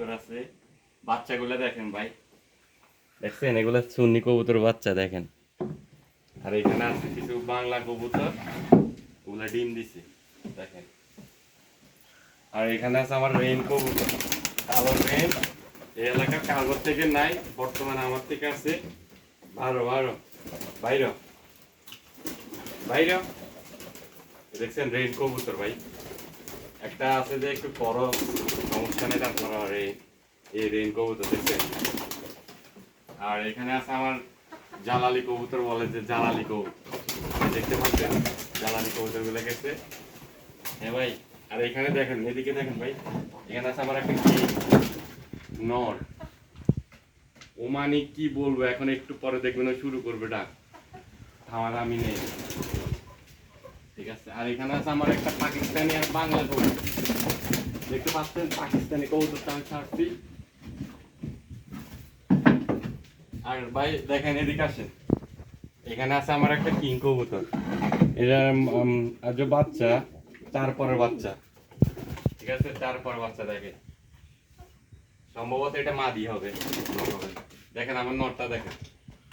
কবুতর আছে। বাচ্চাগুলো দেখেন ভাই। দেখছেন এগুলো সুন্নি কবুতর বাচ্চা দেখেন। আর এখানে আছে কিছু বাংলা কবুতর। ওগুলা ডিম দিছে দেখেন। আর এখানে আছে আমার রেইন কবুতর কালো রেইন এই এলাকার কাগজ থেকে নাই বর্তমানে আমার থেকে আছে। বারো বারো। বাইর। বাইর। দেখছেন রেইন কবুতর ভাই। একটা আছে যে একটু বড়। সমস্যা নেই আপনারা এই রেইন কবুতর, দেখছেন? আর এখানে আছে আমার জালালি কবুতর বলে যে জালালি কবুতর। দেখতে পাচ্ছেন? জালালি কবুতরগুলো গেছে। হ্যাঁ ভাই, আর এখানে দেখেন, এদিকে দেখেন ভাই, এখানে আছে আমার একটা কি? নর। ও মানে কি বলব, এখন একটু পরে দেখবেন শুরু করবে ডাক। আমার আমি নেই। ঠিক আছে? আর এখানে আছে আমার একটা পাকিস্তানি আর বাংলা কবুতর। দেখতে পাচ্ছেন পাকিস্তানি কবুতরটা আমি আর ভাই, দেখেন এদিকে আসেন। এখানে আছে আমার একটা কিং কবুতর। এটা আজ বাচ্চা তারপরের বাচ্চা। ঠিক আছে? তারপরের বাচ্চা দেখেন। সম্ভবত এটা মাদি হবে। দেখেন আমার নটটা দেখেন।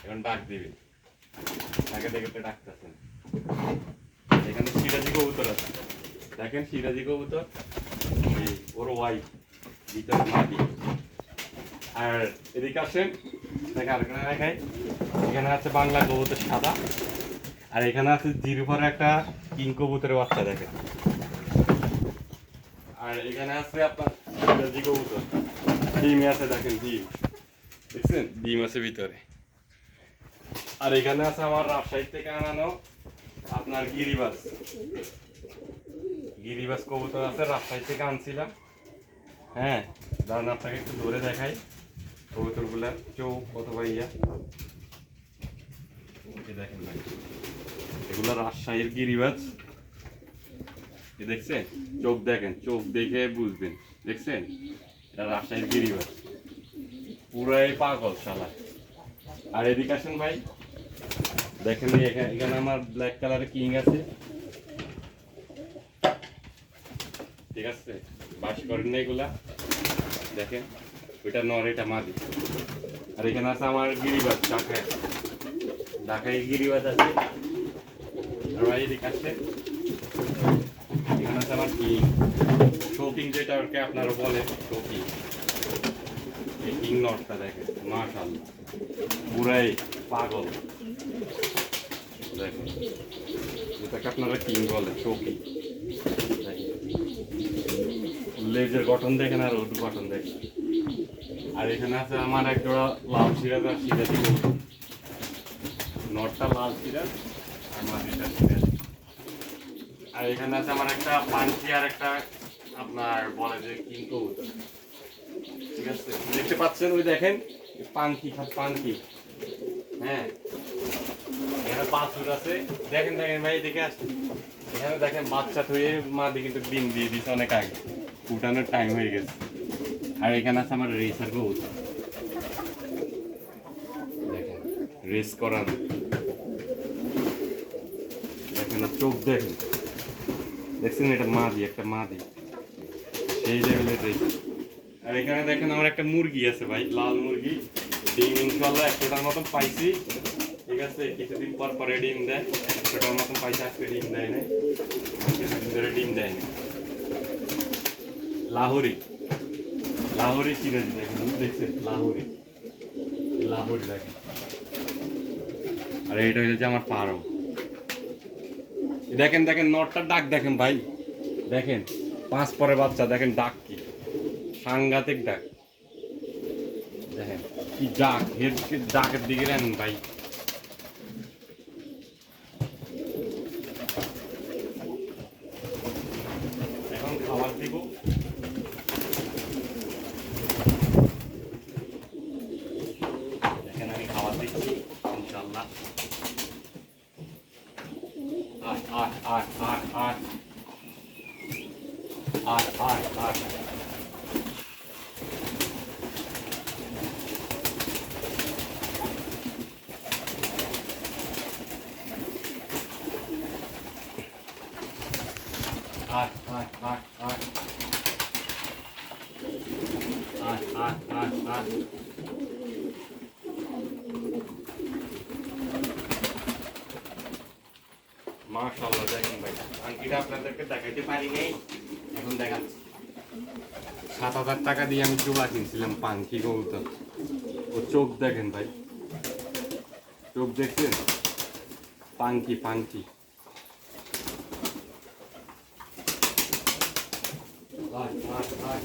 এখন ডাক দিবে। তাকে দেখে তো ডাকতেছেন এখানে সিরাজি কবুতর আছে। দেখেন সিরাজি কবুতর। ওর ওয়াইফ ভিতরে মাদি আর এদিকে আসেন। দেখে আরেকখানে দেখাই। এখানে আছে বাংলা কবুতর সাদা। আর এখানে আছে জিরুফার একটা কিং কবুতরের বাচ্চা দেখেন আর এখানে আছে আপনার সিরাজি কবুতর। ডিম আছে দেখেন, ডিম। দেখছেন? ডিম আছে ভিতরে। আর এখানে আছে আমার রাজশাহী থেকে আনানো আপনার গিরিবাস গিরিবাস কবুতর আছে, রাজশাহী থেকে আনছিলাম। হ্যাঁ দাঁড়ান আপনাকে একটু ধরে দেখাই। কবুতরগুলা চোখ অথবা ইয়া। এই দেখেন ভাই, এগুলো রাজশাহীর গিরিবাজ দেখছেন? চোখ দেখেন, চোখ দেখে বুঝবেন। দেখছেন? এটা রাজশাহীর গিরিবাজ পুরাই পাগল শালা। আর এদিকে আসেন ভাই। দেখেন এখানে আমার ব্ল্যাক কালারের কিং আছে। ঠিক আছে? বাস করেন না এগুলা। দেখেন, ওইটা নর, এটা মাদি। আর এখানে আছে আমার গিরিবাজ, ঢাকায়। ঢাকায় গিরিবাজ আছে। এখানে আছে আমার কিং? শোকিং যেটা ওকে আপনারা বলে এই কিং দেখেন পাগল। যেটাকে আপনারা কিং বলে শোকিং লেজের গঠন দেখেন আর ওর গঠন দেখেন। আর এখানে আছে আমার এক জোড়া লাল সিরাজ আর সিরাজি। নটটা লাল সিরাজ, আর মাটিটা সিরাজ। আর এখানে আছে আমার একটা পাঞ্চি আর একটা আপনার বলে যে কিং কবুতর। ঠিক আছে? দেখতে পাচ্ছেন ওই দেখেন পাঙ্কি খাত পাঙ্কি হ্যাঁ। এখানে বাছুর আছে। দেখেন দেখেন ভাই, দেখে আসছে। এখানে দেখেন বাচ্চা থয়ে মা দিয়ে কিন্তু ডিম দিয়ে দিছে অনেক আগে। ফুটানোর টাইম হয়ে গেছে। আর এখানে আছে আমার রেসার কবুতর দেখেন রেস করানো দেখেন চোখ দেখেন। দেখছেন এটা মাদি, একটা মাদি। সেই লেভেলের রেস আর এখানে দেখেন আমার একটা মুরগি আছে ভাই, লাল মুরগি। ডিম ইনশাল্লাহ একশোটার মতন পাইছি। ঠিক আছে, কিছুদিন পর পরে ডিম দেয়। একশোটার মতন পাইছি আজকে ডিম দেয় না কিছুদিন ধরে ডিম দেয় না লাহোরি। লাহোরি সিরাজি দেখেন দেখছেন? লাহোরি। লাহোরি দেখেন। আর, এটা হচ্ছে আমার ফার্ম। দেখেন দেখেন, নটটার ডাক দেখেন ভাই। দেখেন, পাঁচ পরে বাচ্চা, দেখেন ডাক কি। সাংঘাতিক ডাক দেখেন, কি ডাক এর ডাকের দিকে নেন ভাই। Ay, ay, ay, ay. Ay, ay, ay, ay. মাশাআল্লাহ দেখেন ভাই আঙ্কিটা আপনাদেরকে দেখাইতে পারি নাই এখন দেখাচ্ছি সাত হাজার টাকা দিয়ে আমি চুলা কিনছিলাম পাঙ্কি কবুতর ও চোখ দেখেন ভাই। চোখ দেখছেন? পাঙ্কি পাঙ্কি আয়, আয়, আয়।